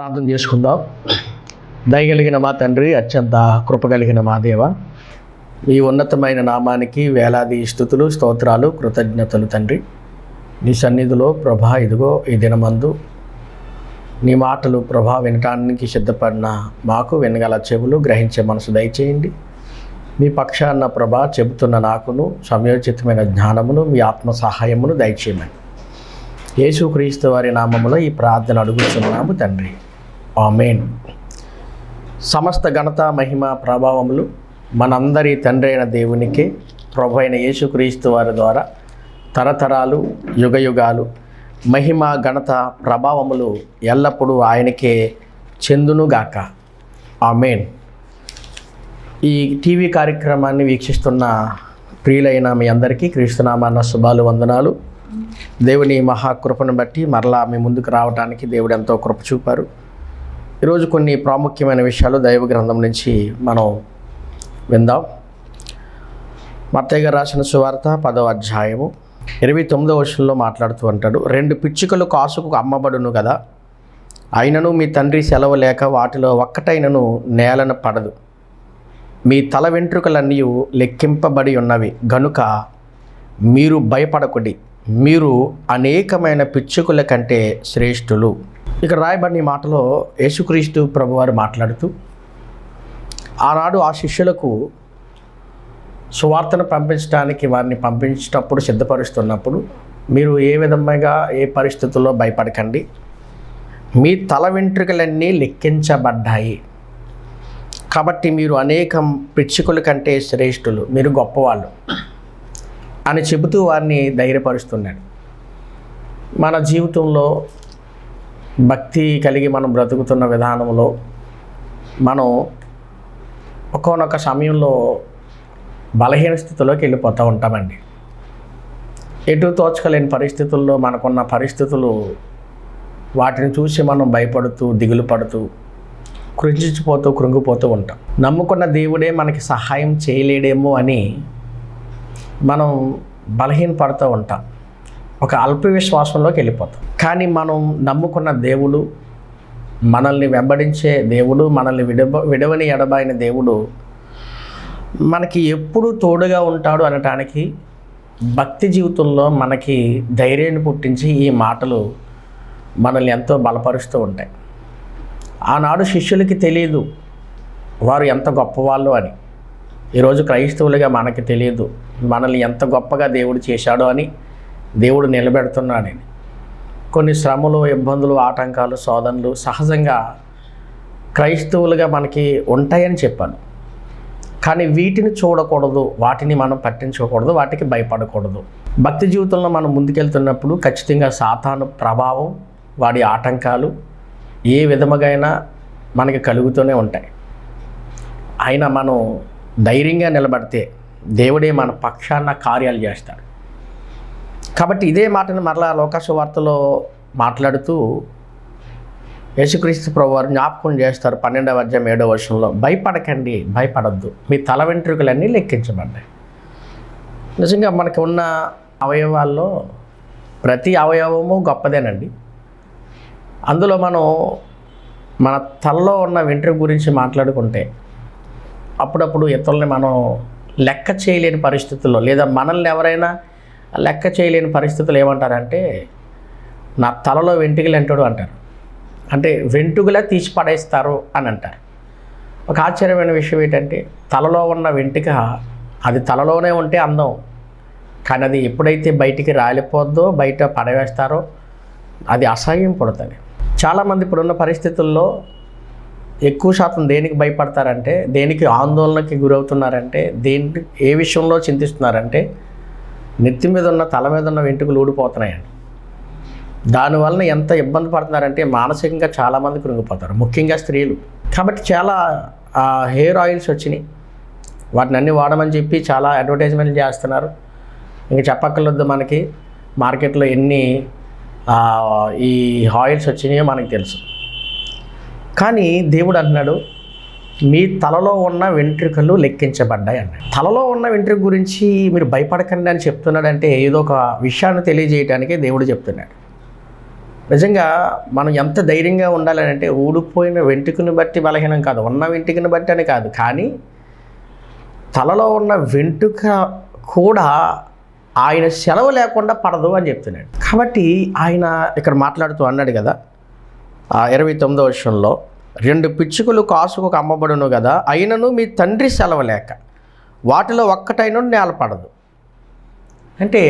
ప్రార్థన చేసుకుందాం. దయగలిగిన మా తండ్రి అత్యంత కృప కలిగిన మా దేవ ఈ ఉన్నతమైన నామానికి వేలాది స్థుతులు స్తోత్రాలు కృతజ్ఞతలు తండ్రి. నీ సన్నిధిలో ప్రభా ఇదిగో ఈ దినమందు నీ మాటలు ప్రభా వినటానికి సిద్ధపడిన మాకు వినగల చెవులు గ్రహించే మనసు దయచేయండి. మీ పక్షాన్న ప్రభా చెబుతున్న నాకును సమయోచితమైన జ్ఞానమును మీ ఆత్మ సహాయమును దయచేయమని. యేసుక్రీస్తు వారి నామములో ఈ ప్రార్థన అడుగుతున్నాము తండ్రి. ఆమెన్. సమస్త ఘనత మహిమ ప్రభావములు మనందరి తండ్రి అయిన దేవునికే ప్రభు అయిన యేసుక్రీస్తు వారి ద్వారా తరతరాలు యుగయుగాలు మహిమ ఘనత ప్రభావములు ఎల్లప్పుడూ ఆయనకే చెందునుగాక. ఆమెన్. ఈ టీవీ కార్యక్రమాన్ని వీక్షిస్తున్న ప్రియులైన మీ అందరికీ క్రీస్తునామాన్న శుభాలు వందనాలు. దేవుని మహాకృపను బట్టి మరలా మీ ముందుకు రావడానికి దేవుడు ఎంతో కృప చూపారు. ఈరోజు కొన్ని ప్రాముఖ్యమైన విషయాలు దైవ గ్రంథం నుంచి మనం విందాం. మత్తయ్య గారు రాసిన సువార్త పదవ అధ్యాయము ఇరవై తొమ్మిదవ వర్షంలో మాట్లాడుతూ అంటాడు రెండు పిచ్చుకలు కాసుకు అమ్మబడును కదా అయినను మీ తండ్రి సెలవు లేక వాటిలో ఒక్కటైనను నేలను పడదు. మీ తల వెంట్రుకలన్నీ లెక్కింపబడి ఉన్నవి. గనుక మీరు భయపడకుడి. మీరు అనేకమైన పిచ్చుకల కంటే శ్రేష్ఠులు. ఇక్కడ రాయబడిన మాటలో యేసుక్రీస్తు ప్రభువారు మాట్లాడుతూ ఆనాడు ఆ శిష్యులకు సువార్తను పంపించడానికి వారిని పంపించేటప్పుడు సిద్ధపరుస్తున్నప్పుడు మీరు ఏ విధంగా ఏ పరిస్థితుల్లో భయపడకండి. మీ తల వెంట్రుకలన్నీ లెక్కించబడ్డాయి. కాబట్టి మీరు అనేకం పిచ్చుకల కంటే శ్రేష్ఠులు మీరు గొప్పవాళ్ళు అని చెబుతూ వారిని ధైర్యపరుస్తున్నాడు. మన జీవితంలో భక్తి కలిగి మనం బ్రతుకుతున్న విధానంలో మనం ఒకనొక సమయంలో బలహీన స్థితిలోకి వెళ్ళిపోతూ ఉంటామండి. ఎటు తోచకలేని పరిస్థితుల్లో మనకున్న పరిస్థితులు వాటిని చూసి మనం భయపడుతూ దిగులు పడుతూ కృంగిపోతూ కృంగిపోతూ ఉంటాం. నమ్ముకున్న దేవుడే మనకి సహాయం చేయలేడేమో అని మనం బలహీనపడుతూ ఉంటాం. ఒక అల్ప విశ్వాసంలోకి వెళ్ళిపోతాం. కానీ మనం నమ్ముకున్న దేవుడు మనల్ని వెంబడించే దేవుడు మనల్ని విడవ విడవని ఎడబాయిన దేవుడు మనకి ఎప్పుడు తోడుగా ఉంటాడు అనటానికి భక్తి జీవితంలో మనకి ధైర్యాన్ని పుట్టించి ఈ మాటలు మనల్ని ఎంతో బలపరుస్తూ ఉంటాయి. ఆనాడు శిష్యులకి తెలియదు వారు ఎంత గొప్పవాళ్ళు అని. ఈరోజు క్రైస్తవులుగా మనకి తెలియదు మనల్ని ఎంత గొప్పగా దేవుడు చేశాడో అని దేవుడు నిలబెడుతున్నాడని. కొన్ని శ్రమలు ఇబ్బందులు ఆటంకాలు శోధనలు సహజంగా క్రైస్తవులుగా మనకి ఉంటాయని చెప్పాను. కానీ వీటిని చూడకూడదు వాటిని మనం పట్టించుకోకూడదు వాటికి భయపడకూడదు. భక్తి జీవితంలో మనం ముందుకెళ్తున్నప్పుడు ఖచ్చితంగా సాతాను ప్రభావం వాడి ఆటంకాలు ఏ విధముగైనా మనకి కలుగుతూనే ఉంటాయి. అయినా మనం ధైర్యంగా నిలబడితే దేవుడే మన పక్షాన కార్యాలు చేస్తాడు. కాబట్టి ఇదే మాటను మరలా లోకాసు వార్తలో మాట్లాడుతూ యేసుక్రీస్తు ప్రభు వారు జ్ఞాపకం చేస్తారు పన్నెండవ అధ్యాయం ఏడవ వర్షంలో భయపడకండి భయపడద్దు. మీ తల వెంట్రుకలన్నీ లెక్కించబడ్డాయి. నిజంగా మనకు ఉన్న అవయవాల్లో ప్రతి అవయవము గొప్పదేనండి. అందులో మనం మన తలలో ఉన్న వెంట్రుక గురించి మాట్లాడుకుంటే అప్పుడప్పుడు ఇతరులని మనం లెక్క చేయలేని పరిస్థితుల్లో లేదా మనల్ని ఎవరైనా లెక్క చేయలేని పరిస్థితులు ఏమంటారంటే నా తలలో వెంటుకలు అంటాడు అంటారు. అంటే వెంటుకలే తీసి పడేస్తారు అని అంటారు. ఒక ఆశ్చర్యమైన విషయం ఏంటంటే తలలో ఉన్న వెంటుక అది తలలోనే ఉంటే అందం. కానీ అది ఎప్పుడైతే బయటికి రాలిపోద్దో బయట పడవేస్తారో అది అసహ్యం పడుతుంది. చాలామంది ఇప్పుడున్న పరిస్థితుల్లో ఎక్కువ శాతం దేనికి భయపడతారంటే దేనికి ఆందోళనకి గురవుతున్నారంటే దేని ఏ విషయంలో చింతిస్తున్నారంటే నెత్తి మీద ఉన్న తల మీద ఉన్న వెంట్రుకలు ఊడిపోతున్నాయండి. దానివలన ఎంత ఇబ్బంది పడుతున్నారంటే మానసికంగా చాలామంది కృంగిపోతారు ముఖ్యంగా స్త్రీలు. కాబట్టి చాలా హెయిర్ ఆయిల్స్ వచ్చినాయి. వాటిని అన్నీ వాడమని చెప్పి చాలా అడ్వర్టైజ్మెంట్ చేస్తున్నారు. ఇంకా చెప్పక్కర్లేదు మనకి మార్కెట్లో ఎన్ని ఈ ఆయిల్స్ వచ్చినాయో మనకి తెలుసు. కానీ దేవుడు అంటున్నాడు మీ తలలో ఉన్న వెంట్రుకలు లెక్కించబడ్డాయి అన్నాడు తలలో ఉన్న వెంట్రుక గురించి మీరు భయపడకండి అని చెప్తున్నాడంటే ఏదో ఒక విషయాన్ని తెలియజేయడానికే దేవుడు చెప్తున్నాడు. నిజంగా మనం ఎంత ధైర్యంగా ఉండాలని అంటే ఊడిపోయిన వెంట్రుకని బట్టి బలహీనం కాదు ఉన్న వెంట్రుకను బట్టి అని కాదు. కానీ తలలో ఉన్న వెంట్రుక కూడా ఆయన సెలవు లేకుండా పడదు అని చెప్తున్నాడు. కాబట్టి ఆయన ఇక్కడ మాట్లాడుతూ అన్నాడు కదా ఆ ఇరవై తొమ్మిదో వర్షంలో రెండు పిచ్చుకలు కాసుకు అమ్మబడును కదా అయినను మీ తండ్రి సెలవలేక వాటిలో ఒక్కటైన నేలపడదు. అంటే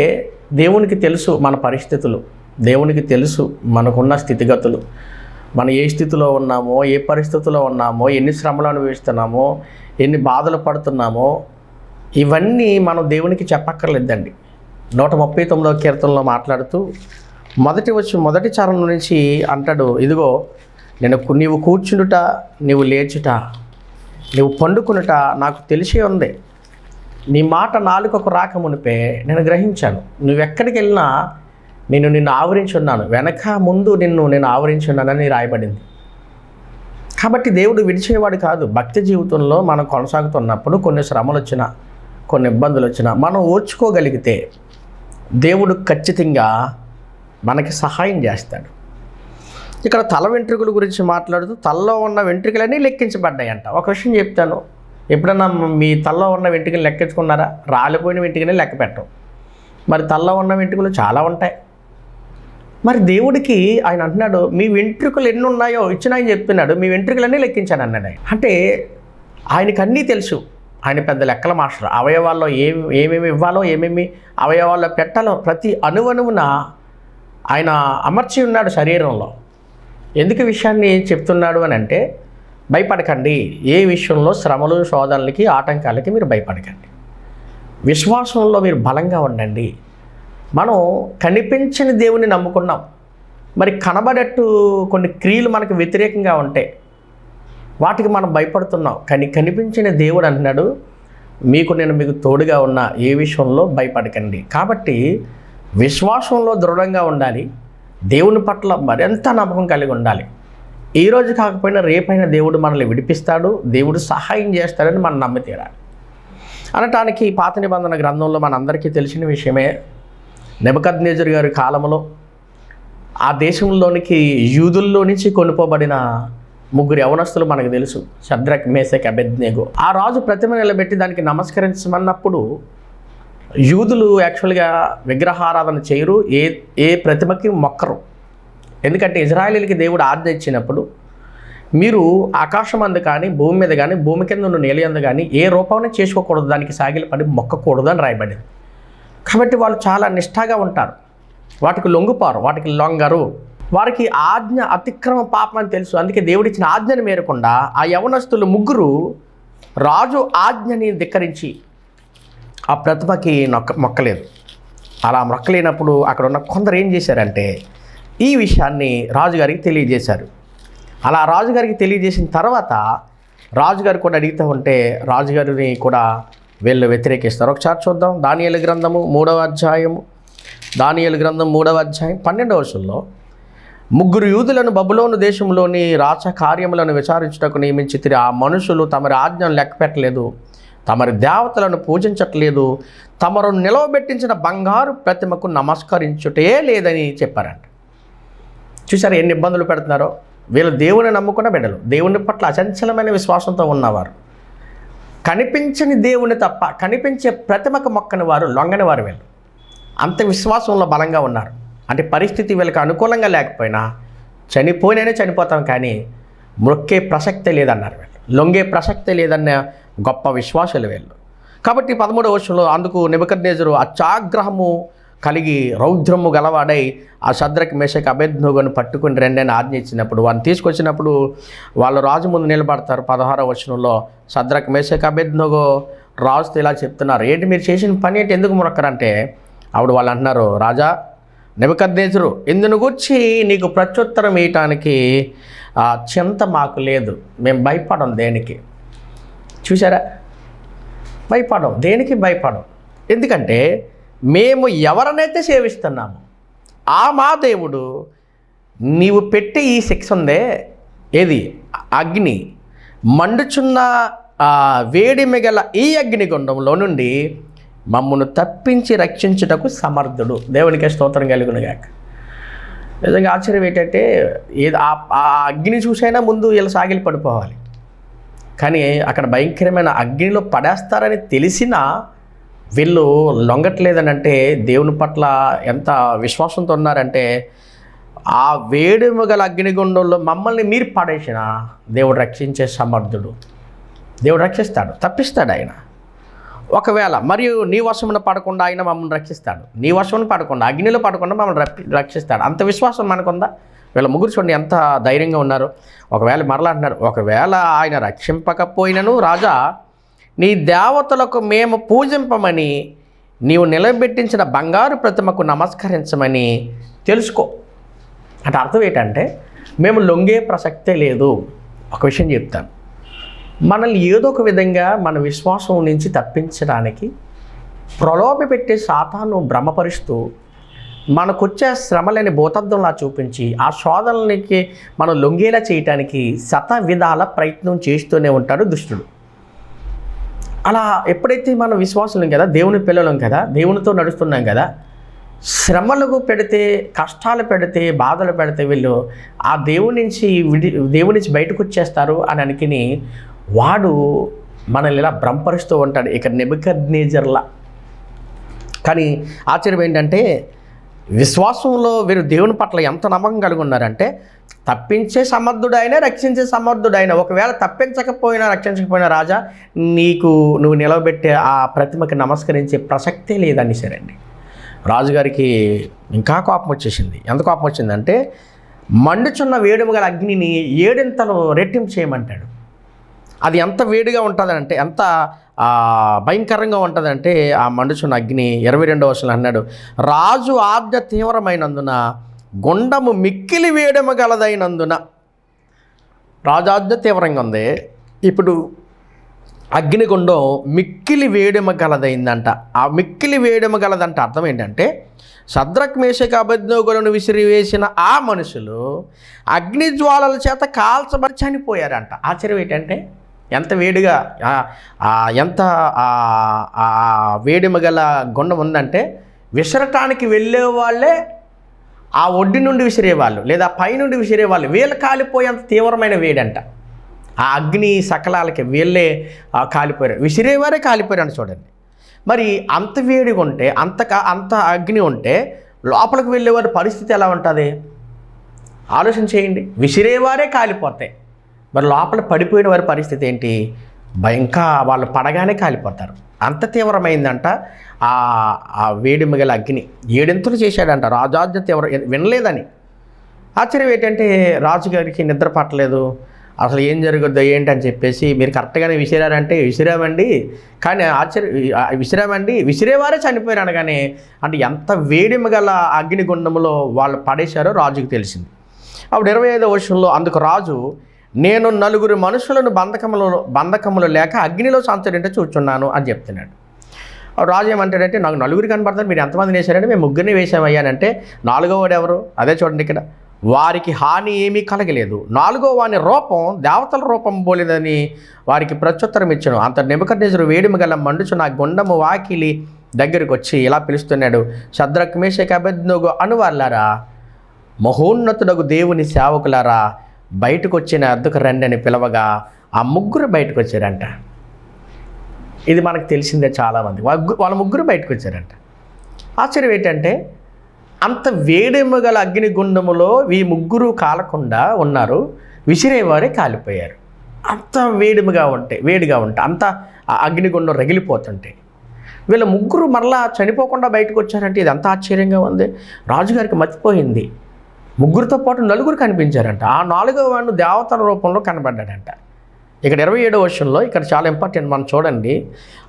దేవునికి తెలుసు మన పరిస్థితులు. దేవునికి తెలుసు మనకున్న స్థితిగతులు. మనం ఏ స్థితిలో ఉన్నామో ఏ పరిస్థితిలో ఉన్నామో ఎన్ని శ్రమలు అనుభవిస్తున్నామో ఎన్ని బాధలు పడుతున్నామో ఇవన్నీ మనం దేవునికి చెప్పక్కర్లేదండి. నూట ముప్పై తొమ్మిదవ కీర్తనలో మాట్లాడుతూ మొదటి వచ్చి మొదటి చరణం నుంచి అంటాడు ఇదిగో నేను నీవు కూర్చుండుట నీవు లేచుట నీవు పండుకునుట నాకు తెలిసే ఉంది. నీ మాట నాలుకకు రాకమునిపే నేను గ్రహించాను. నువ్వెక్కడికి వెళ్ళినా నేను నిన్ను ఆవరించి ఉన్నాను. వెనక ముందు నిన్ను నేను ఆవరించి ఉన్నానని రాయబడింది. కాబట్టి దేవుడు విడిచేవాడు కాదు. భక్తి జీవితంలో మనం కొనసాగుతున్నప్పుడు కొన్ని శ్రమలు వచ్చినా కొన్ని ఇబ్బందులు వచ్చినా మనం ఓర్చుకోగలిగితే దేవుడు ఖచ్చితంగా మనకి సహాయం చేస్తాడు. ఇక్కడ తల వెంట్రుకల గురించి మాట్లాడుతూ తలలో ఉన్న వెంట్రుకలన్నీ లెక్కించబడ్డాయంట. ఒక విషయం చెప్తాను. ఎప్పుడన్నా మీ తలలో ఉన్న వెంట్రుకలు లెక్కించుకున్నారా? రాలిపోయిన వెంట్రుకలే లెక్క పెట్టం మరి తలలో ఉన్న వెంట్రుకలు చాలా ఉంటాయి. మరి దేవుడికి ఆయన అంటున్నాడు మీ వెంట్రుకలు ఎన్ని ఉన్నాయో ఇచ్చిన ఆయన చెప్తున్నాడు మీ వెంట్రుకలన్నీ లెక్కించాను అన్నాడు. ఆయన అంటే ఆయనకు అన్నీ తెలుసు. ఆయన పెద్ద లెక్కల మాస్టర్. అవయవాల్లో ఏమి ఏమేమి ఇవ్వాలో ఏమేమి అవయవాల్లో పెట్టాలో ప్రతి అణువణువున ఆయన అమర్చి ఉన్నాడు శరీరంలో. ఎందుకు విషయాన్ని చెప్తున్నాడు అని అంటే భయపడకండి. ఏ విషయంలో శ్రమలు శోధనలకి ఆటంకాలకి మీరు భయపడకండి. విశ్వాసంలో మీరు బలంగా ఉండండి. మనం కనిపించని దేవుని నమ్ముకున్నాం. మరి కనబడట్టు కొన్ని క్రియలు మనకు వ్యతిరేకంగా ఉంటాయి వాటికి మనం భయపడుతున్నాం. కానీ కనిపించిన దేవుడు అంటున్నాడు మీకు నేను మీకు తోడుగా ఉన్న ఏ విషయంలో భయపడకండి. కాబట్టి విశ్వాసంలో దృఢంగా ఉండాలి. దేవుని పట్ల మరింత నమ్మకం కలిగి ఉండాలి. ఈ రోజు కాకపోయినా రేపైనా దేవుడు మనల్ని విడిపిస్తాడు దేవుడు సహాయం చేస్తాడని మనం నమ్మి తీరాలి. అనటానికి పాత నిబంధన గ్రంథంలో మనందరికీ తెలిసిన విషయమే నెబద్ గారి కాలంలో ఆ దేశంలోనికి యూదుల్లో నుంచి కొనుకోబడిన ముగ్గురు యవనస్తులు మనకు తెలుసు శద్రక్ మేసక్ అబెద్నేగో. ఆ రాజు ప్రతిమ నిలబెట్టి దానికి నమస్కరించమన్నప్పుడు యూదులు యాక్చువల్గా విగ్రహారాధన చేయరు ఏ ఏ ప్రతిమకి మొక్కరు. ఎందుకంటే ఇజ్రాయేలీలకి దేవుడు ఆజ్ఞ ఇచ్చినప్పుడు మీరు ఆకాశం అందు కానీ భూమి మీద కానీ భూమి కింద ఉన్న నేల అందు కానీ ఏ రూపాన్ని చేసుకోకూడదు దానికి సాగిలపడి మొక్కకూడదు అని రాయబడింది. కాబట్టి వాళ్ళు చాలా నిష్ఠాగా ఉంటారు. వాటికి లొంగుపారు వాటికి లొంగరు. వారికి ఆజ్ఞ అతిక్రమ పాపం అని తెలుసు. అందుకే దేవుడిచ్చిన ఆజ్ఞని మేరకుండా ఆ యవనస్తులు ముగ్గురు రాజు ఆజ్ఞని ధిక్కరించి ఆ ప్రతిభకి నొక్క మొక్కలేదు. అలా మొక్కలేనప్పుడు అక్కడ ఉన్న కొందరు ఏం చేశారంటే ఈ విషయాన్ని రాజుగారికి తెలియజేశారు. అలా రాజుగారికి తెలియజేసిన తర్వాత రాజుగారు కూడా అడుగుతూ ఉంటే రాజుగారిని కూడా వీళ్ళు వ్యతిరేకిస్తారు. ఒకసారి చూద్దాం. దానియలు గ్రంథము మూడవ అధ్యాయము. దానియలు గ్రంథం మూడవ అధ్యాయం పన్నెండవ వర్షంలో ముగ్గురు యూదులను బబులోను దేశంలోని రాచ కార్యములను విచారించుటకు నియమించి ఆ మనుషులు తమరి ఆజ్ఞను లెక్క పెట్టలేదు తమరి దేవతలను పూజించట్లేదు. తమరు నిలవబెట్టించిన బంగారు ప్రతిమకు నమస్కరించుటే లేదని చెప్పారంట. చూసారు ఎన్ని ఇబ్బందులు పెడుతున్నారో? వీళ్ళు దేవుని నమ్ముకున్న బిడ్డలు. దేవుని పట్ల అచంచలమైన విశ్వాసంతో ఉన్నవారు. కనిపించని దేవుని తప్ప కనిపించే ప్రతిమకు మొక్కని వారు లొంగని వారు వీళ్ళు. అంత విశ్వాసంలో బలంగా ఉన్నారు. అంటే పరిస్థితి వీళ్ళకి అనుకూలంగా లేకపోయినా చనిపోయిననే చనిపోతాం కానీ మొక్కే ప్రసక్తే లేదన్నారు వీళ్ళు. లొంగే ప్రసక్తే లేదన్న గొప్ప విశ్వాసాలు వీళ్ళు. కాబట్టి పదమూడవ వర్షంలో అందుకు నిబకర్నేజరు అత్యాగ్రహము కలిగి రౌద్రము గలవాడై ఆ శద్రకి మేషకి అభేద్నుగను పట్టుకుని రెండని ఆజ్ఞ ఇచ్చినప్పుడు వాడిని తీసుకొచ్చినప్పుడు వాళ్ళు రాజు ముందు నిలబడతారు పదహారవ వచనంలో శద్రక్ మేషకి అభేద్నుగో రాజుతో ఇలా చెప్తున్నారు ఏంటి మీరు చేసిన పని ఏంటి? ఎందుకు మొరక్కరంటే అప్పుడు వాళ్ళు అంటున్నారు రాజా నెబద్నేజరు ఇందును గుర్చి నీకు ప్రత్యుత్తరం ఇవ్వటానికి ఆ, చింత మాకు లేదు. మేము భయపడం దేనికి? చూసారా భయపడం దేనికి భయపడం ఎందుకంటే మేము ఎవరినైతే సేవిస్తున్నాము ఆ మా దేవుడు నీవు పెట్టి ఈ శిక్ష ఉందే? ఏది? అగ్ని. మండుచున్న వేడి మిగల ఈ అగ్నిగుండంలో నుండి మమ్మను తప్పించి రక్షించుటకు సమర్థుడు. దేవునికి స్తోత్రం కలుగునుగాక. నిజంగా ఆశ్చర్యం ఏంటంటే ఏది ఆ అగ్ని చూసైనా ముందు ఇలా సాగిలి పడిపోవాలి కానీ అక్కడ భయంకరమైన అగ్నిలో పడేస్తారని తెలిసినా వీళ్ళు లొంగట్లేదని అంటే దేవుని పట్ల ఎంత విశ్వాసంతో ఉన్నారంటే ఆ వేడిమ గల అగ్నిగుండంలో మమ్మల్ని మీరు పడేసిన దేవుడు రక్షించే సమర్థుడు. దేవుడు రక్షిస్తాడు తప్పిస్తాడు ఆయన. ఒకవేళ మరియు నీ వశమున పడకుండా ఆయన మమ్మల్ని రక్షిస్తాడు. నీ వశమున పడకుండా అగ్నిలో పడకుండా మమ్మల్ని రక్షిస్తాడు. అంత విశ్వాసం మనకుందా? వీళ్ళ ముగ్గురు చూడండి ఎంత ధైర్యంగా ఉన్నారు. ఒకవేళ మరలా అంటున్నారు ఒకవేళ ఆయన రక్షింపకపోయినను రాజా నీ దేవతలకు మేము పూజింపమని నీవు నిలబెట్టించిన బంగారు ప్రతిమకు నమస్కరించమని తెలుసుకో. అంటే అర్థం ఏంటంటే మేము లొంగే ప్రసక్తే లేదు. ఒక విషయం చెప్తాను. మనల్ని ఏదో ఒక విధంగా మన విశ్వాసం నుంచి తప్పించడానికి ప్రలోభ పెట్టే సాతాను భ్రమపరుస్తూ మనకొచ్చే శ్రమలేని భూతద్దంలా చూపించి ఆ శోధనలకి మనం లొంగేలా చేయటానికి శత విధాల ప్రయత్నం చేస్తూనే ఉంటాడు దుష్టుడు. అలా ఎప్పుడైతే మనం విశ్వాసం కదా దేవుని పిల్లలం కదా దేవునితో నడుస్తున్నాం కదా శ్రమలకు పెడితే కష్టాలు పెడితే బాధలు పెడితే వీళ్ళు ఆ దేవుడి నుంచి విడి దేవుడి నుంచి బయటకు వచ్చేస్తారు అని అనుకుని వాడు మనల్ని ఇలా భ్రంపరుస్తూ ఉంటాడు. ఇక నెబుకద్నేజర్లా. కానీ ఆశ్చర్యం ఏంటంటే విశ్వాసంలో వీరు దేవుని పట్ల ఎంత నమ్మకం కలిగి ఉన్నారంటే తప్పించే సమర్థుడైనా రక్షించే సమర్థుడైనా ఒకవేళ తప్పించకపోయినా రక్షించకపోయినా రాజా నీకు నువ్వు నిలవబెట్టే ఆ ప్రతిమకి నమస్కరించే ప్రసక్తే లేదని సరండి. రాజుగారికి ఇంకా కోపం వచ్చేసింది. ఎంత కోపం వచ్చిందంటే మండుచున్న వేడుము గల అగ్నిని ఏడింతలు రెట్టింపు చేయమంటాడు. అది ఎంత వేడిగా ఉంటుందంటే ఎంత భయంకరంగా ఉంటుందంటే ఆ మండుచున్న అగ్ని ఇరవై రెండవ వర్షంలో అన్నాడు. రాజు ఆజ్ఞ తీవ్రమైనందున గుండము మిక్కిలి వేయడము గలదైనందున. రాజాజ్ఞ తీవ్రంగా ఉంది. ఇప్పుడు అగ్నిగుండం మిక్కిలి వేడిమ గలదైందంట. ఆ మిక్కిలి వేడిమ గలదంట అర్థం ఏంటంటే సద్రక్ మేషక అభిజ్ఞోగులను విసిరివేసిన ఆ మనుషులు అగ్ని జ్వాలల చేత కాల్చబడి చనిపోయారంట. ఆశ్చర్యం ఏంటంటే ఎంత వేడిగా ఎంత వేడిమ గల గుండం ఉందంటే విసరటానికి వెళ్ళే వాళ్ళే ఆ ఒడ్డి నుండి విసిరేవాళ్ళు లేదా పై నుండి విసిరేవాళ్ళు వీళ్ళు. కాలిపోయేంత తీవ్రమైన వేడంట. ఆ అగ్ని సకలాలకి వీళ్ళే కాలిపోయారు. విసిరేవారే కాలిపోయారు చూడండి. మరి అంత వేడిగా ఉంటే అంత అంత అగ్ని ఉంటే లోపలికి వెళ్ళేవారి పరిస్థితి ఎలా ఉంటుంది? ఆలోచన చేయండి. విసిరేవారే కాలిపోతాయి. మరి లోపల పడిపోయిన వారి పరిస్థితి ఏంటి? భయంకా ఇంకా వాళ్ళు పడగానే కాలిపోతారు. అంత తీవ్రమైందంట. ఆ ఆ వేడి మిగల అగ్ని ఏడింతలు చేశాడంట. రాజాజ్ఞ తీవ్ర వినలేదని. ఆశ్చర్యం ఏంటంటే రాజుగారికి నిద్ర పట్టలేదు. అసలు ఏం జరుగుద్దో ఏంటి అని చెప్పేసి మీరు కరెక్ట్గానే విసిరారంటే విసిరామండి. కానీ ఆశ్చర్య విసిరామండి. విసిరేవారే చనిపోయారు అనగానే అంటే ఎంత వేడిమ గల అగ్నిగుండంలో వాళ్ళు పడేశారో రాజుకు తెలిసింది. అప్పుడు ఇరవై ఐదో వర్షంలో అందుకు రాజు నేను నలుగురు మనుషులను బంధకములో బంధకములు లేక అగ్నిలో సంచరింటే చూచున్నాను అని చెప్తున్నాడు. రాజు ఏమంటాడంటే నాకు నలుగురు కనబడతాను మీరు ఎంతమంది వేశారంటే మేము ముగ్గురిని వేసామయ్యానంటే నాలుగో వాడు ఎవరు? అదే చూడండి ఇక్కడ. వారికి హాని ఏమీ కలగలేదు. నాలుగో వాని రూపం దేవతల రూపం పోలేదని వారికి ప్రత్యుత్తరం ఇచ్చాను. అంత నిబకర్నేజరు వేడిమి గల మండుచు నా గుండము వాకిలి దగ్గరికి వచ్చి ఇలా పిలుస్తున్నాడు. శద్రక్ మేషక్ అనువర్లారా అనువార్లారా మహోన్నతుడగు దేవుని సేవకులారా బయటకు వచ్చిన అద్దకు రండి అని పిలవగా ఆ ముగ్గురు బయటకు వచ్చారంట ఇది మనకు తెలిసిందే చాలామంది వాళ్ళ ముగ్గురు బయటకు వచ్చారంట ఆశ్చర్యం ఏంటంటే అంత వేడెమ్మ గల అగ్నిగుండములో ఈ ముగ్గురు కాలకుండా ఉన్నారు. విసిరేవారే కాలిపోయారు. అంత వేడిమిగా ఉంటే వేడిగా ఉంటే అంత ఆ అగ్నిగుండం రగిలిపోతుంటే. వీళ్ళ ముగ్గురు మరలా చనిపోకుండా బయటకు వచ్చారంటే ఇది అంత ఆశ్చర్యంగా ఉంది. రాజుగారికి మర్చిపోయింది ముగ్గురితో పాటు నలుగురు కనిపించారంట. ఆ నాలుగో వాడు దేవతల రూపంలో కనబడ్డాడంట. ఇక్కడ ఇరవై ఏడో వర్షంలో ఇక్కడ చాలా ఇంపార్టెంట్ మనం చూడండి.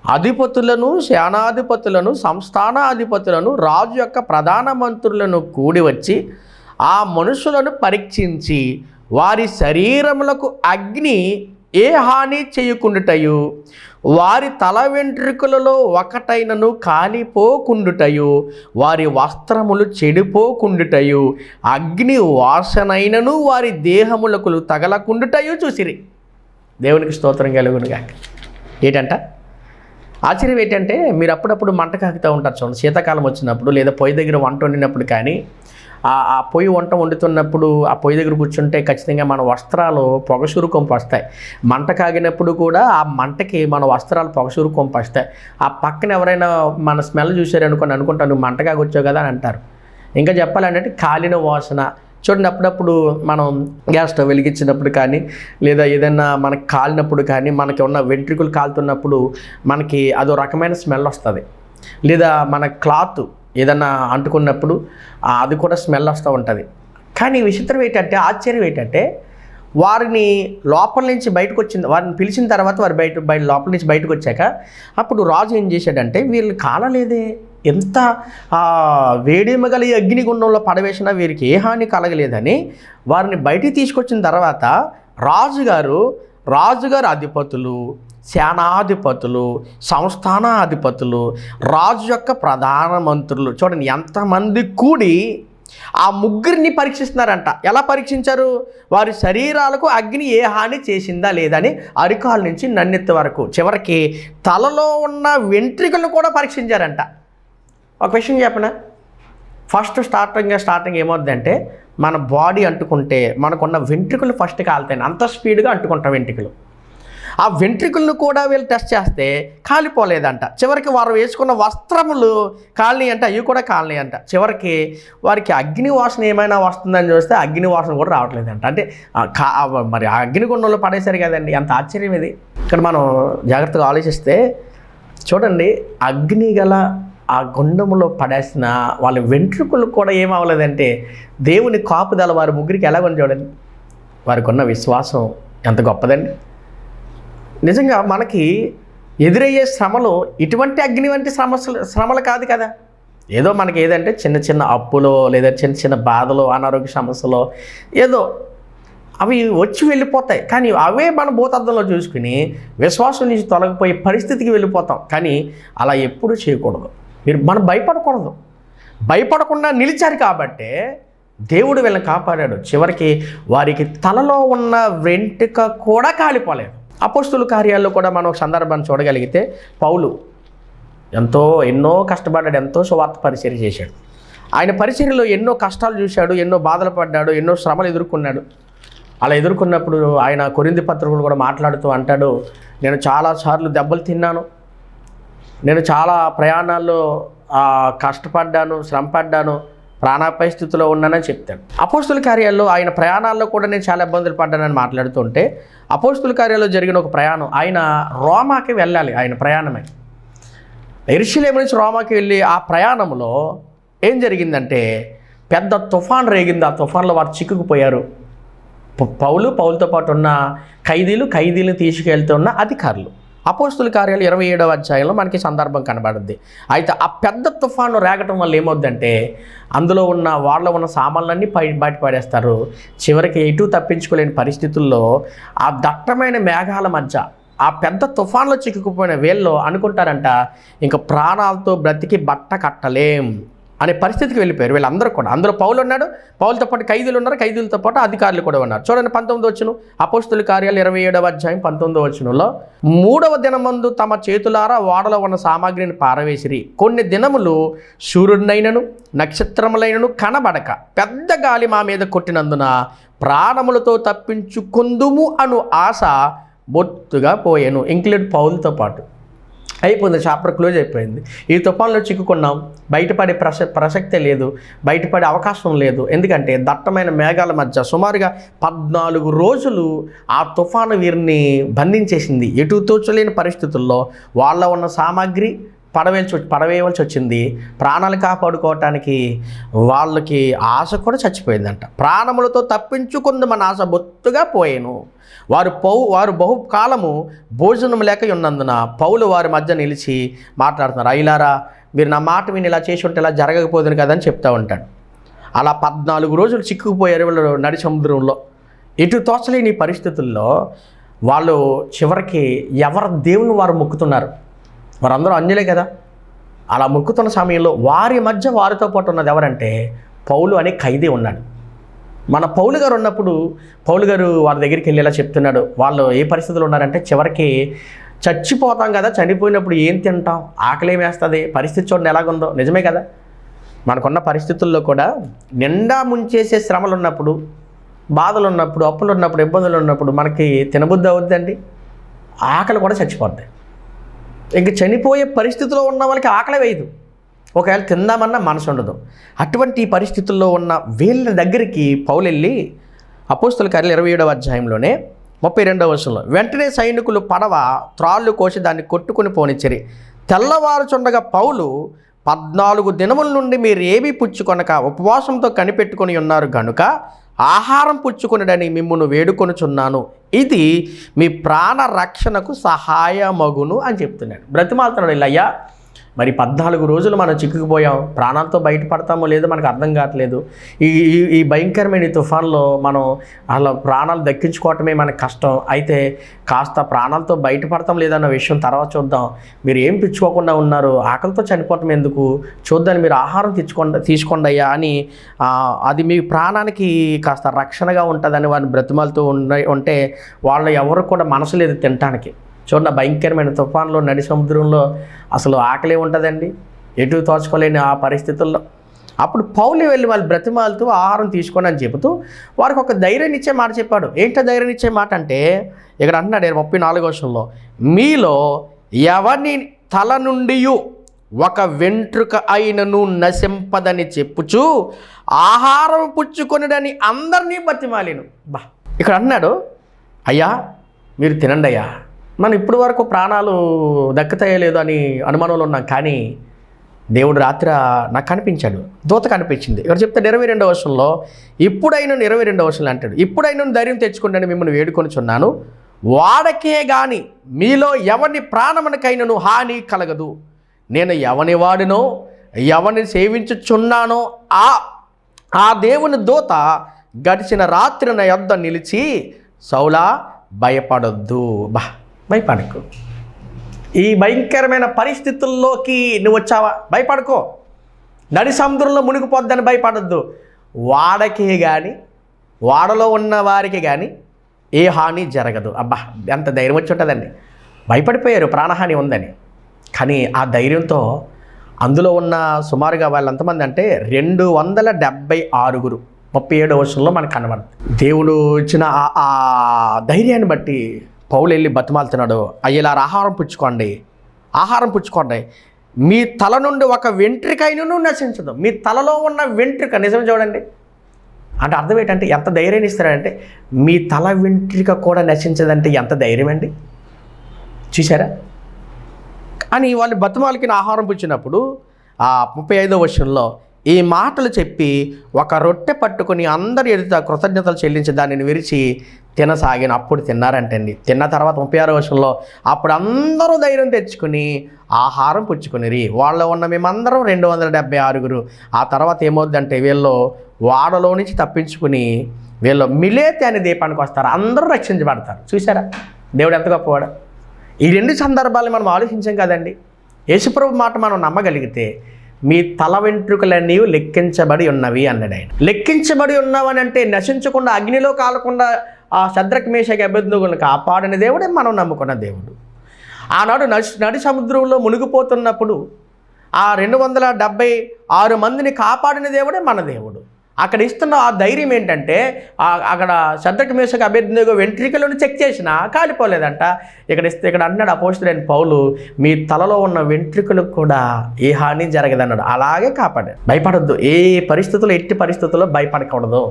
అధిపతులను సేనాధిపతులను సంస్థానాధిపతులను రాజు యొక్క ప్రధాన మంత్రులను కూడి వచ్చి ఆ మనుషులను పరీక్షించి వారి శరీరములకు అగ్ని ఏ హాని చేయకుండుటయు? వారి తల వెంట్రుకలలో ఒకటైనను కాలిపోకుండుటయు. వారి వస్త్రములు చెడిపోకుండుటయు. అగ్ని వాసనైనను వారి దేహములకు తగలకుండుటయు చూసిరి. దేవునికి స్తోత్రం కలుగునుగా ఏంటంట? ఆశ్చర్యం ఏంటంటే మీరు అప్పుడప్పుడు మంట కాకుతూ ఉంటారు చూడండి. శీతాకాలం వచ్చినప్పుడు లేదా పొయ్యి దగ్గర వంట వండినప్పుడు కానీ ఆ ఆ పొయ్యి వంట వండుతున్నప్పుడు ఆ పొయ్యి దగ్గర కూర్చుంటే ఖచ్చితంగా మన వస్త్రాలు పొగసురుకొంపు వస్తాయి. మంట కాగినప్పుడు కూడా ఆ మంటకి మన వస్త్రాలు పొగసురుకొంపు వస్తాయి. ఆ పక్కన ఎవరైనా మన స్మెల్ చూసారనుకోని అనుకుంటాను నువ్వు మంట కాగొచ్చావు కదా అని అంటారు. ఇంకా చెప్పాలంటే కాలిన వాసన. చూడండి అప్పుడప్పుడు మనం గ్యాస్ స్టవ్ వెలిగించినప్పుడు కానీ లేదా ఏదైనా మనకి కాలినప్పుడు కానీ మనకి ఉన్న వెంట్రుకలు కాలుతున్నప్పుడు మనకి అదో రకమైన స్మెల్ వస్తుంది. లేదా మన క్లాత్ ఏదన్నా అంటుకున్నప్పుడు అది కూడా స్మెల్ వస్తూ ఉంటుంది. కానీ విచిత్రం ఏంటంటే ఆశ్చర్యం ఏంటంటే వారిని లోపల నుంచి బయటకు వచ్చింది వారిని పిలిచిన తర్వాత వారు బయట బయట లోపల నుంచి బయటకు వచ్చాక అప్పుడు రాజు ఏం చేశాడంటే వీళ్ళు కాలలేదే. ఎంత ఆ, వేడిమగల అగ్నిగుండంలో పడవేసినా వీరికి ఏ హాని కలగలేదని వారిని బయటికి తీసుకొచ్చిన తర్వాత రాజుగారు రాజుగారు అధిపతులు సేనాధిపతులు సంస్థానాధిపతులు రాజు యొక్క ప్రధాన మంత్రులు చూడండి ఎంతమంది కూడి ఆ ముగ్గురిని పరీక్షిస్తున్నారంట. ఎలా పరీక్షించారు? వారి శరీరాలకు అగ్ని ఏ హాని చేసిందా లేదని అరికాల నుంచి నన్నెత్తి వరకు. చివరికి తలలో ఉన్న వెంట్రికలను కూడా పరీక్షించారంట. ఒక విషయం చెప్పనా? ఫస్ట్ స్టార్టింగ్ స్టార్టింగ్ ఏమవుద్దంటే మన బాడీ అంటుకుంటే మనకున్న వెంట్రుకలు ఫస్ట్ కాలుతాయి. అంత స్పీడ్గా అంటుకుంటాం వెంట్రుకలు. ఆ వెంట్రికలను కూడా వీళ్ళు టెస్ట్ చేస్తే కాలిపోలేదంట. చివరికి వారు వేసుకున్న వస్త్రములు కాలనీ అంట అవి కూడా కాలనీ అంట. చివరికి వారికి అగ్ని వాసన ఏమైనా వస్తుందని చూస్తే అగ్ని వాసన కూడా రావట్లేదంట. అంటే మరి అగ్నిగుండంలో పడేశారు కదండి. ఎంత ఆశ్చర్యం ఇది. ఇక్కడ మనం జాగ్రత్తగా ఆలోచిస్తే చూడండి అగ్ని గల ఆ గుండములో పడేసిన వాళ్ళ వెంట్రుకలు కూడా ఏమవ్వలేదంటే దేవుని కాపుదల వారి ముగ్గురికి ఎలాగొని చూడండి. వారికి ఉన్న విశ్వాసం ఎంత గొప్పదండి. నిజంగా మనకి ఎదురయ్యే శ్రమలు ఇటువంటి అగ్ని వంటి సమస్యలు శ్రమలు కాదు కదా. ఏదో మనకి ఏదంటే చిన్న చిన్న అప్పులో లేదా చిన్న చిన్న బాధలో అనారోగ్య సమస్యలో ఏదో అవి వచ్చి వెళ్ళిపోతాయి. కానీ అవే మన భూతార్థంలో చూసుకుని విశ్వాసం నుంచి తొలగిపోయే పరిస్థితికి వెళ్ళిపోతాం. కానీ అలా ఎప్పుడూ చేయకూడదు. మీరు మనం భయపడకూడదు. భయపడకుండా నిలిచారు కాబట్టే దేవుడు వీళ్ళని కాపాడాడు. చివరికి వారికి తలలో ఉన్న వెంట్రుక కూడా కాలిపోలేదు. అపోస్తుల కార్యాల్లో కూడా మనం ఒక సందర్భాన్ని చూడగలిగితే పౌలు ఎంతో ఎన్నో కష్టపడ్డాడు ఎంతో సువార్త పరిచర్య చేశాడు. ఆయన పరిచర్యలో ఎన్నో కష్టాలు చూశాడు ఎన్నో బాధలు పడ్డాడు ఎన్నో శ్రమలు ఎదుర్కొన్నాడు. అలా ఎదుర్కొన్నప్పుడు ఆయన కొరింది పత్రికలు కూడా మాట్లాడుతూ అంటాడు నేను చాలాసార్లు దెబ్బలు తిన్నాను. నేను చాలా ప్రయాణాల్లో కష్టపడ్డాను శ్రమపడ్డాను. ప్రాణాపాయ స్థితిలో ఉన్నానని చెప్తాడు. అపోస్తుల కార్యాల్లో ఆయన ప్రయాణాల్లో కూడా నేను చాలా ఇబ్బందులు పడ్డానని మాట్లాడుతుంటే అపోస్తుల కార్యాల్లో జరిగిన ఒక ప్రయాణం ఆయన రోమాకి వెళ్ళాలి ఆయన ప్రయాణమే. ఎరుషలేము నుంచి రోమాకి వెళ్ళి ఆ ప్రయాణంలో ఏం జరిగిందంటే పెద్ద తుఫాన్ రేగింది. ఆ తుఫాన్లో వారు చిక్కుకుపోయారు. పౌలు పౌలతో పాటు ఉన్న ఖైదీలు ఖైదీలను తీసుకెళ్తున్న అధికారులు. అపోస్తుల కార్యాలు ఇరవై ఏడవ అధ్యాయంలో మనకి సందర్భం కనబడుద్ది. అయితే ఆ పెద్ద తుఫాను రేగటం వల్ల ఏమవుద్దంటే అందులో ఉన్న వాళ్ళ ఉన్న సామాన్లన్నీ పై బయట పడేస్తారు. చివరికి ఎటు తప్పించుకోలేని పరిస్థితుల్లో ఆ దట్టమైన మేఘాల మధ్య ఆ పెద్ద తుఫాన్లో చిక్కుకుపోయిన వేళ్ళు అనుకుంటారంట ఇంకా ప్రాణాలతో బ్రతికి బట్ట కట్టలేం. అనే పరిస్థితికి వెళ్ళిపోయారు వీళ్ళందరూ కూడా. అందులో పౌలు ఉన్నాడు పౌలతో పాటు ఖైదీలు ఉన్నారు ఖైదీలతో పాటు అధికారులు కూడా ఉన్నారు. చూడండి పంతొమ్మిది వచ్చును అపోస్తుల కార్యాలు ఇరవై ఏడవ అధ్యాయం పంతొమ్మిదో వచ్చునులో మూడవ దినమందు తమ చేతులారా వాడలో ఉన్న సామాగ్రిని పారవేసిరి. కొన్ని దినములు సూర్యుడినైనను నక్షత్రములైనను కనబడక పెద్ద గాలి మా మీద కొట్టినందున ప్రాణములతో తప్పించుకుందుము అను ఆశ బొత్తుగా పోయాను. ఇంక్లూడ్ పౌలతో పాటు. అయిపోయింది చాప్టర్ క్లోజ్ అయిపోయింది. ఈ తుఫాన్లో చిక్కుకున్నాం. బయటపడే ప్రస ప్రసక్తే లేదు. బయటపడే అవకాశం లేదు. ఎందుకంటే దట్టమైన మేఘాల మధ్య సుమారుగా పద్నాలుగు రోజులు ఆ తుఫాను వీరిని బంధించేసింది. ఎటు తోచలేని పరిస్థితుల్లో వాళ్ళ ఉన్న సామాగ్రి పడవేల్చి పడవేయవలసి వచ్చింది. ప్రాణాలు కాపాడుకోవటానికి వాళ్ళకి ఆశ కూడా చచ్చిపోయిందంట. ప్రాణములతో తప్పించుకుంది మన ఆశ బొత్తుగా పోయాను. వారు పౌ వారు బహుకాలము భోజనం లేక ఉన్నందున పౌలు వారి మధ్య నిలిచి మాట్లాడుతున్నారు. అయిలారా మీరు నా మాట విని ఇలా చేసి ఉంటే ఇలా జరగకపోతుంది కదా అని ఉంటాడు. అలా పద్నాలుగు రోజులు చిక్కుకుపోయారు వాళ్ళు నడి సముద్రంలో ఎటు తోచలేని పరిస్థితుల్లో వాళ్ళు చివరికి ఎవరి దేవుని వారు మొక్కుతున్నారు? వారందరూ అన్యులే కదా. అలా మొక్కుతున్న సమయంలో వారి మధ్య వారితో పాటు ఉన్నది ఎవరంటే పౌలు అనే ఖైదీ ఉన్నాడు. మన పౌలు గారు ఉన్నప్పుడు పౌలు గారు వారి దగ్గరికి వెళ్ళేలా చెప్తున్నాడు. వాళ్ళు ఏ పరిస్థితులు ఉన్నారంటే చివరికి చచ్చిపోతాం కదా చనిపోయినప్పుడు ఏం తింటాం? ఆకలి ఏమేస్తుంది పరిస్థితి చూడండి ఎలాగుందో. నిజమే కదా? మనకున్న పరిస్థితుల్లో కూడా నిండా ముంచేసే శ్రమలు ఉన్నప్పుడు బాధలు ఉన్నప్పుడు అప్పులు ఉన్నప్పుడు ఇబ్బందులు ఉన్నప్పుడు మనకి తినబుద్ధి అవుద్దండి. ఆకలి కూడా చచ్చిపోద్ది. ఇంక చనిపోయే పరిస్థితిలో ఉన్న వాళ్ళకి ఆకలి వేయదు. ఒకవేళ తిందామన్నా మనసు ఉండదు. అటువంటి పరిస్థితుల్లో ఉన్న వీళ్ళ దగ్గరికి పౌలు వెళ్ళి అపోస్తుల కార్యలు ఇరవై ఏడవ అధ్యాయంలోనే ముప్పై రెండవ వర్షంలో వెంటనే సైనికులు పడవ త్రాళ్ళు కోసి దాన్ని కొట్టుకుని పోనిచ్చిరి. తెల్లవారుచుండగా పౌలు పద్నాలుగు దినముల నుండి మీరు ఏమీ పుచ్చుకొనక ఉపవాసంతో కనిపెట్టుకొని ఉన్నారు గనుక ఆహారం పుచ్చుకునడని మిమ్మల్ని వేడుకొనుచున్నాను. ఇది మీ ప్రాణ రక్షణకు సహాయమగును అని చెప్తున్నాడు. బ్రతిమాలుతున్నాడు ఇలా మరి పద్నాలుగు రోజులు మనం చిక్కుకుపోయాం. ప్రాణాలతో బయటపడతామో లేదో మనకు అర్థం కావట్లేదు. ఈ ఈ- ఈ భయంకరమైన ఈ తుఫాన్లో మనం అలా ప్రాణాలు దక్కించుకోవటమే మనకు కష్టం. అయితే కాస్త ప్రాణాలతో బయటపడతాం లేదన్న విషయం తర్వాత చూద్దాం. మీరు ఏం పిచ్చుకోకుండా ఉన్నారు? ఆకలితో చనిపోవటం ఎందుకు? చూద్దాం మీరు ఆహారం తెచ్చుకోండి తీసుకోండి అయ్యా అని అది మీ ప్రాణానికి కాస్త రక్షణగా ఉంటుందని వారిని బ్రతిమాలతో ఉన్న ఉంటే వాళ్ళు ఎవరు కూడా మనసు లేదు తినటానికి. చూడండి భయంకరమైన తుఫాన్లో నడి సముద్రంలో అసలు ఆకలి ఉంటుందండి. ఎటు తోచుకోలేని ఆ పరిస్థితుల్లో. అప్పుడు పౌలు వెళ్ళి వాళ్ళు బ్రతిమాలుతూ ఆహారం తీసుకొని అని చెబుతూ వారికి ఒక ధైర్యం ఇచ్చే మాట చెప్పాడు. ఏంటో ధైర్యం ఇచ్చే మాట అంటే ఇక్కడ అంటున్నాడు ముప్పై నాలుగో వర్షంలో మీలో ఎవరిని తల నుండి ఒక వెంట్రుక అయినను నశింపదని చెప్పుచు ఆహారం పుచ్చుకొనిడని అందరినీ బతిమాలిను. బా. ఇక్కడ అన్నాడు అయ్యా మీరు తినండి అయ్యా. మనం ఇప్పటి వరకు ప్రాణాలు దక్కుతాయో లేదో అని అనుమానంలో ఉన్నాం కానీ దేవుడు రాత్రి నాకు కనిపించాడు దూత కనిపించింది. ఇక్కడ చెప్తే ఇరవై రెండవ వర్షంలో ఇప్పుడైనా ఇరవై రెండవ వర్షంలో అంటాడు ఇప్పుడైనా ధైర్యం తెచ్చుకుంటాను మిమ్మల్ని వేడుకొనిచున్నాను వాడకే గాని మీలో ఎవరిని ప్రాణమునకైనను హాని కలగదు. నేను ఎవని వాడినో ఎవరిని సేవించుచున్నానో ఆ ఆ దేవుని దూత గడిచిన రాత్రి నా యొద్ద నిలిచి సౌలా భయపడొద్దు బా భయపడకు. ఈ భయంకరమైన పరిస్థితుల్లోకి నువ్వు వచ్చావా? భయపడుకో. నడి సముద్రంలో మునిగిపోద్దని భయపడద్దు. వాడకి కానీ వాడలో ఉన్న వారికి కానీ ఏ హాని జరగదు. అబ్బా ఎంత ధైర్యం వచ్చి ఉంటుందండి. భయపడిపోయారు ప్రాణహాని ఉందని. కానీ ఆ ధైర్యంతో అందులో ఉన్న సుమారుగా వాళ్ళు ఎంతమంది అంటే రెండు వందల డెబ్బై ఆరుగురు. ముప్పై ఏడు వర్షంలో మనకు కనబడుతుంది దేవుడు ఇచ్చిన ఆ- ఆ ధైర్యాన్ని బట్టి పౌలు వెళ్ళి బతిమాలుతున్నాడు. అయ్యేలా ఆహారం పుచ్చుకోండి. ఆహారం పుచ్చుకోండి. మీ తల నుండి ఒక వెంట్రికైనను నశించదు. మీ తలలో ఉన్న వెంట్రిక నిజం చూడండి. అంటే అర్థం ఏంటంటే ఎంత ధైర్యాన్ని ఇస్తారంటే మీ తల వెంట్రిక కూడా నశించదంటే ఎంత ధైర్యం అండి? చూసారా అని వాళ్ళు బతుమాలకి ఆహారం పుచ్చినప్పుడు ఆ ముప్పై ఐదో వర్షంలో ఈ మాటలు చెప్పి ఒక రొట్టె పట్టుకొని అందరి ఎదుట కృతజ్ఞతలు చెల్లించి దానిని విరిచి తినసాగిన అప్పుడు తిన్నారంటండి. తిన్న తర్వాత ముప్పై ఆరో వర్షంలో అప్పుడు అందరూ ధైర్యం తెచ్చుకుని ఆహారం పుచ్చుకునిరి. వాళ్ళలో ఉన్న మేమందరం రెండు వందల డెబ్బై ఆరుగురు. ఆ తర్వాత ఏమవుద్దంటే వీళ్ళు వాడలో నుంచి తప్పించుకుని వీళ్ళు మిలేతి అనే దీపానికి వస్తారు. అందరూ రక్షించబడతారు. చూసారా దేవుడు ఎంత గొప్పవాడు. ఈ రెండు సందర్భాలు మనం ఆలోచించాం కదండి. యేసుప్రభు మాట మనం నమ్మగలిగితే మీ తల వెంట్రుకలన్నీ లెక్కించబడి ఉన్నవి అన్నాడు ఆయన. లెక్కించబడి ఉన్నవని అంటే నశించకుండా అగ్నిలో కాలకుండా ఆ శద్రకమేషకి అభ్యర్థులను కాపాడిన దేవుడే మనం నమ్ముకున్న దేవుడు. ఆనాడు నడి నడి సముద్రంలో మునిగిపోతున్నప్పుడు ఆ రెండు వందల డెబ్బై ఆరు మందిని కాపాడిన దేవుడే మన దేవుడు. అక్కడ ఇస్తున్న ఆ ధైర్యం ఏంటంటే అక్కడ శ్రద్ధకు మేషకు అభ్యర్థిగా వెంట్రికలను చెక్ చేసినా కాలిపోలేదంట. ఇక్కడ ఇస్తే ఇక్కడ అన్నాడు అపోస్తుడైన పౌలు మీ తలలో ఉన్న వెంట్రుకలకు కూడా ఏ హాని జరగదన్నాడు. అలాగే కాపాడాడు. భయపడద్దు. ఏ పరిస్థితుల్లో ఎట్టి పరిస్థితుల్లో భయపడకూడదు.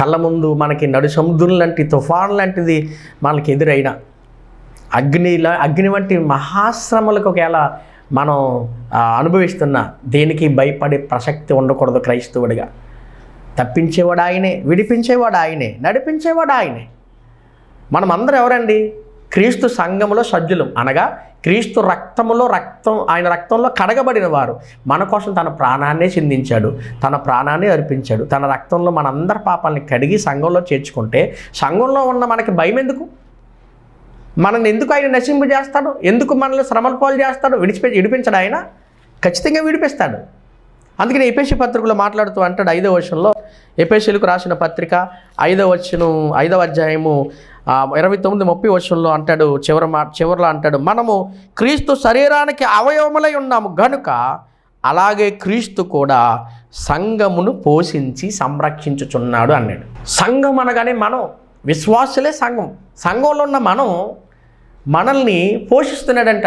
కళ్ళ ముందు మనకి నడు సముద్రం లాంటి తుఫాన్ లాంటిది మనకి ఎదురైన అగ్నిలా అగ్ని వంటి మహాశ్రమలకు ఒకవేళ మనం అనుభవిస్తున్న దేనికి భయపడే ప్రసక్తి ఉండకూడదు క్రైస్తవుడిగా. తప్పించేవాడు ఆయనే విడిపించేవాడు ఆయనే నడిపించేవాడు ఆయనే మనమందరం ఎవరండి? క్రీస్తు సంఘములో సజ్జులం. అనగా క్రీస్తు రక్తములో రక్తం ఆయన రక్తంలో కడగబడిన వారు. మన కోసం తన ప్రాణాన్నే చిందించాడు. తన ప్రాణాన్ని అర్పించాడు. తన రక్తంలో మనందరి పాపాలని కడిగి సంఘంలో చేర్చుకుంటే సంఘంలో ఉన్న మనకి భయం ఎందుకు మనల్ని ఎందుకు ఆయన నశింపు చేస్తాడు ఎందుకు మనల్ని శ్రమల పాలు చేస్తాడు? విడిచిపె విడిపించడు ఆయన? ఖచ్చితంగా విడిపిస్తాడు. అందుకని ఎపేషి పత్రికలో మాట్లాడుతూ అంటాడు ఐదవ వర్షంలో ఎపేషిలకు రాసిన పత్రిక ఐదవ వచ్చును ఐదవ అధ్యాయము ఇరవై తొమ్మిది ముప్పై వర్షంలో అంటాడు చివరి మా చివరిలో అంటాడు మనము క్రీస్తు శరీరానికి అవయవములై ఉన్నాము గనుక అలాగే క్రీస్తు కూడా సంఘమును పోషించి సంరక్షించుచున్నాడు అన్నాడు. సంఘం అనగానే మనం విశ్వాసులే సంఘం. సంఘంలో ఉన్న మనం మనల్ని పోషిస్తున్నాడంట.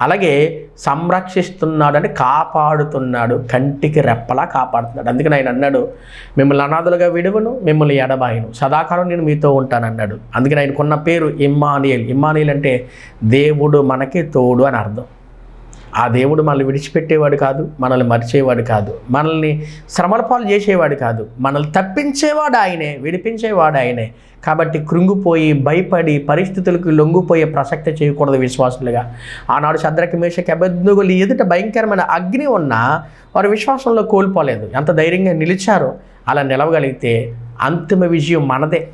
అలాగే సంరక్షిస్తున్నాడు కాపాడుతున్నాడు కంటికి రెప్పలా కాపాడుతున్నాడు. అందుకని ఆయన అన్నాడు మిమ్మల్ని అనాథులుగా విడువను మిమ్మల్ని ఎడబాయను. సదాకాలం నేను మీతో ఉంటానన్నాడు. అందుకని ఆయనకున్న పేరు ఇమ్మానియల్. ఇమ్మానియల్ అంటే దేవుడు మనకి తోడు అని అర్థం. ఆ దేవుడు మనల్ని విడిచిపెట్టేవాడు కాదు మనల్ని మరిచేవాడు కాదు మనల్ని శ్రమల పాలు చేసేవాడు కాదు మనల్ని తప్పించేవాడు ఆయనే విడిపించేవాడు ఆయనే. కాబట్టి కృంగిపోయి భయపడి పరిస్థితులకు లొంగిపోయే ప్రసక్తి చేయకూడదు విశ్వాసులుగా. ఆనాడు చంద్రకి మేషకి అబద్ధుగులు ఎదుట భయంకరమైన అగ్ని ఉన్నా వారు విశ్వాసంలో కోల్పోలేదు. ఎంత ధైర్యంగా నిలిచారో అలా నిలవగలిగితే అంతిమ విజయం మనదే.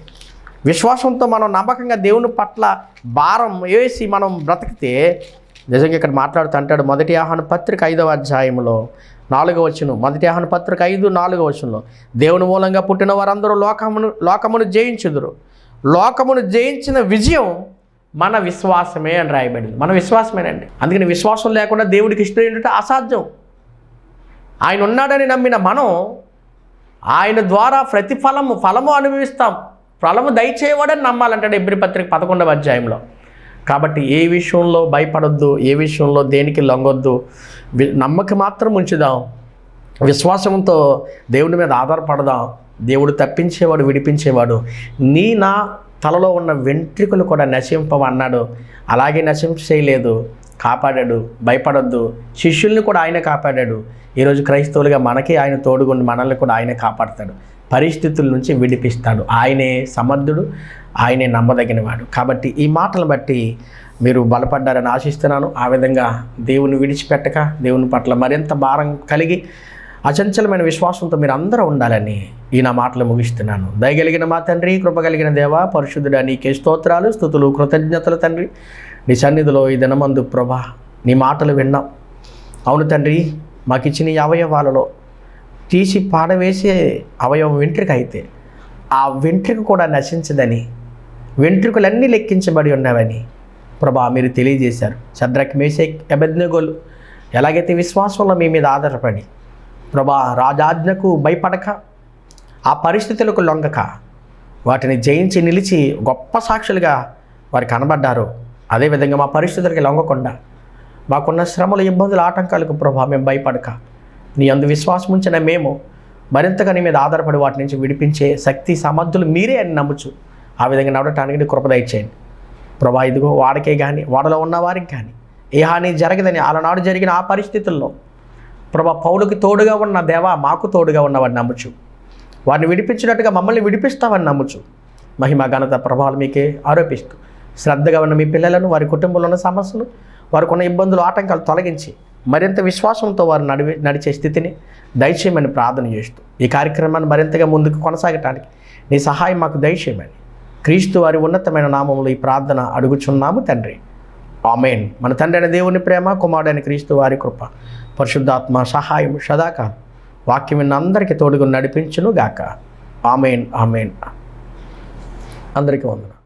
విశ్వాసంతో మనం నమ్మకంగా దేవుని పట్ల భారం వేసి మనం బ్రతికితే నిజంగా ఇక్కడ మాట్లాడుతూ అంటాడు మొదటి ఆహ్వాన పత్రిక ఐదవ అధ్యాయంలో నాలుగవ వచనం మొదటి ఆహ్వాన పత్రిక ఐదు నాలుగవ వచనంలో దేవుని మూలంగా పుట్టిన వారందరూ లోకమును లోకమును జయించుదురు. లోకమును జయించిన విజయం మన విశ్వాసమే అని రాయబడింది. మన విశ్వాసమేనండి. అందుకని విశ్వాసం లేకుండా దేవుడికి ఇష్టం ఏంటంటే అసాధ్యం. ఆయన ఉన్నాడని నమ్మిన మనం ఆయన ద్వారా ప్రతిఫలము ఫలము అనుభవిస్తాం. ఫలము దయచేయవాడని నమ్మాలంటాడు ఎబ్రి పత్రిక పదకొండవ అధ్యాయంలో. కాబట్టి ఏ విషయంలో భయపడొద్దు ఏ విషయంలో దేనికి లొంగొద్దు వి- నమ్మకం మాత్రం ఉంచుదాం. విశ్వాసంతో దేవుడి మీద ఆధారపడదాం. దేవుడు తప్పించేవాడు విడిపించేవాడు. నీ నా తలలో ఉన్న వెంట్రుకలు కూడా నశింపవన్నాడు. అలాగే నశించేయలేదు కాపాడాడు. భయపడొద్దు. శిష్యుల్ని కూడా ఆయన కాపాడాడు. ఈరోజు క్రైస్తవులుగా మనకి ఆయన తోడుగుండి మనల్ని కూడా ఆయన కాపాడతాడు. పరిస్థితుల నుంచి విడిపిస్తాడు. ఆయనే సమర్థుడు ఆయనే నమ్మదగినవాడు. కాబట్టి ఈ మాటలు బట్టి మీరు బలపడ్డారని ఆశిస్తున్నాను. ఆ విధంగా దేవుని విడిచిపెట్టక దేవుని పట్ల మరింత భారం కలిగి అచంచలమైన విశ్వాసంతో మీరు అందరూ ఉండాలని ఈ నా మాటలు ముగిస్తున్నాను. దయగలిగిన మా తండ్రి కృపగలిగిన దేవ పరిశుద్ధుడా నీకే స్తోత్రాలు స్థుతులు కృతజ్ఞతలు తండ్రి. నీ సన్నిధిలో ఈ దినమందు ప్రభా నీ మాటలు విన్నాం. అవును తండ్రి మాకు ఇచ్చిన ఈ అవయవాలలో తీసి పాడవేసే అవయవం వెంట్రిక అయితే ఆ వెంట్రిక కూడా నశించదని వెంట్రుకలన్నీ లెక్కించబడి ఉన్నవని ప్రభా మీరు తెలియజేశారు. చద్రక్ మేసే అబెద్నగోలు ఎలాగైతే విశ్వాసంలో మీ మీద ఆధారపడి ప్రభా రాజాజ్ఞకు భయపడక ఆ పరిస్థితులకు లొంగక వాటిని జయించి నిలిచి గొప్ప సాక్షులుగా వారు కనబడ్డారు అదేవిధంగా మా పరిస్థితులకి లొంగకుండా మాకున్న శ్రమలు ఇబ్బందులు ఆటంకాలకు ప్రభా మేము భయపడక నీ అందు విశ్వాసం ఉంచిన మేము మరింతగా నీ మీద ఆధారపడి వాటి నుంచి విడిపించే శక్తి సమర్థులు మీరే అని నమ్ముచు ఆ విధంగా నడవటానికి నీ కృప దయచేయండి. ప్రభా ఇదిగో వాడికే కానీ వాడలో ఉన్న వారికి కానీ ఏ హాని జరగదని అలనాడు జరిగిన ఆ పరిస్థితుల్లో ప్రభా పౌలకి తోడుగా ఉన్న దేవా మాకు తోడుగా ఉన్నవాడిని నమ్ముచు. వారిని విడిపించినట్టుగా మమ్మల్ని విడిపిస్తామని నమ్ముచు. మహిమ ఘనత ప్రభావాలు మీకే ఆరోపిస్తూ శ్రద్ధగా ఉన్న మీ పిల్లలను వారి కుటుంబంలో ఉన్న సమస్యలు వారికి ఉన్న ఇబ్బందులు ఆటంకాలు తొలగించి మరింత విశ్వాసంతో వారు నడివి నడిచే స్థితిని దయచేయమని ప్రార్థన చేస్తూ ఈ కార్యక్రమాన్ని మరింతగా ముందుకు కొనసాగటానికి నీ సహాయం మాకు దయచేయమని క్రీస్తు వారి ఉన్నతమైన నామములు ఈ ప్రార్థన అడుగుచున్నాము తండ్రి. ఆమెన్. మన తండ్రి అయిన దేవుని ప్రేమ కుమారుడైన క్రీస్తు వారి కృప పరిశుద్ధాత్మ సహాయం సదాకాలం. వాక్యం విన్న అందరికీ తోడుగా నడిపించును గాక ఆమెన్ ఆమెన్. అందరికీ వందన